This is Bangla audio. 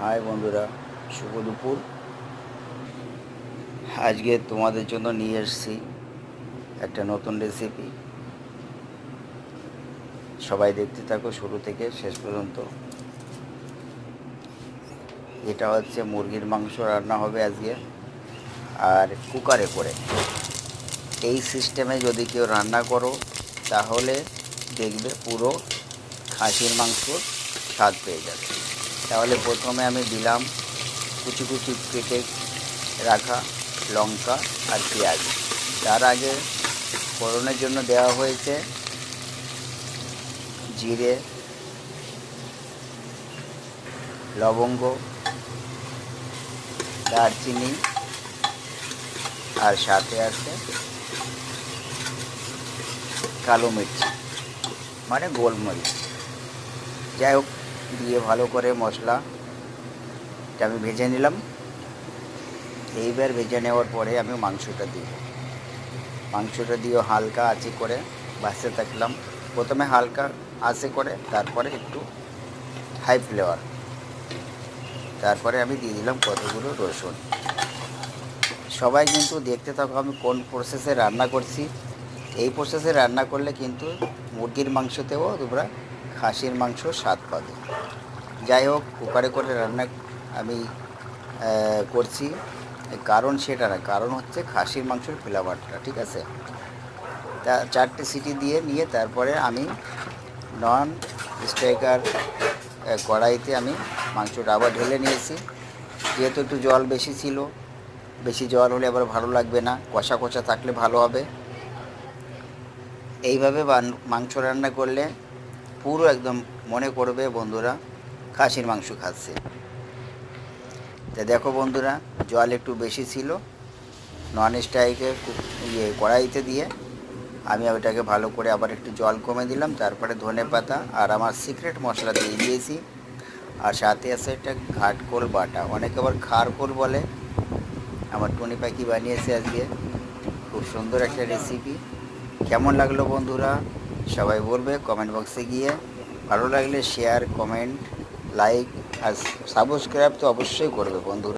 হাই বন্ধুরা, শুভ দুপুর। আজকে তোমাদের জন্য নিয়ে এসেছি একটা নতুন রেসিপি সবাই দেখতে থাকো শুরু থেকে, শেষ পর্যন্ত। এটা হচ্ছে মুরগির মাংস রান্না হবে আজকে, আর কুকারে করে। এই সিস্টেমে যদি কেউ রান্না করো, তাহলে দেখবে পুরো খাসির মাংস স্বাদ পেয়ে যাবে। তাহলে প্রথমে আমি দিলাম কুচি কুচি কেটে রাখা লঙ্কা আর পেঁয়াজ। তার আগে ফোড়নের জন্য দেওয়া হয়েছে জিরে, লবঙ্গ, দারচিনি আর সাথে আছে কালো মির্চি মানে গোলমরিচ। যাই হোক দিয়ে ভালো করে মশলাটা আমি ভেজে নিলাম। এইবার ভেজে নেওয়ার পরে আমি মাংসটা দিই মাংসটা দিয়েও হালকা আঁচে করে ভাজতে থাকলাম। প্রথমে হালকা আঁচে করে তারপরে একটু হাই ফ্লেভার তারপরে আমি দিয়ে দিলাম কতগুলো রসুন। সবাই কিন্তু দেখতে থাকো আমি কোন প্রসেসে রান্না করছি। এই প্রসেসে রান্না করলে কিন্তু মুরগির মাংসতেও তোমরা খাসির মাংস স্বাদ পাবে। যাই হোক কুকারে করে রান্না আমি করছি। কারণ সেটা না, কারণ হচ্ছে খাসির মাংসের ফ্লেভারটা ঠিক আছে? তা চারটে সিটি দিয়ে নিয়ে তারপরে আমি নন স্ট্রাইকার কড়াইতে আমি মাংসটা আবার ঢেলে নিয়েছি। যেহেতু একটু জল বেশি ছিল, বেশি জল হলে আবার ভালো লাগবে না, কষা কষা থাকলে ভালো হবে। এইভাবে মাংস রান্না করলে পুরো একদম মনে করবে বন্ধুরা খাসির মাংস খাচ্ছে। তা দেখো বন্ধুরা, জল একটু বেশি ছিল নন স্টাইকে ইয়ে কড়াইতে দিয়ে আমি ওইটাকে ভালো করে আবার একটু জল কমে দিলাম, তারপরে ধনে পাতা আর আমার সিক্রেট মশলা দিয়ে দিয়েছি। আর সাথে আছে একটা ঘাটকোল বাটা, অনেকে আবার খারকোল বলে। আমার টুনি পাখি বানিয়েছে আজকে, খুব সুন্দর একটা রেসিপি কেমন লাগল বন্ধুরা? সবাই বলবে কমেন্ট বক্সে গিয়ে। ভালো লাগলে শেয়ার কমেন্ট লাইক আর সাবস্ক্রাইব তো অবশ্যই করবে বন্ধুরা।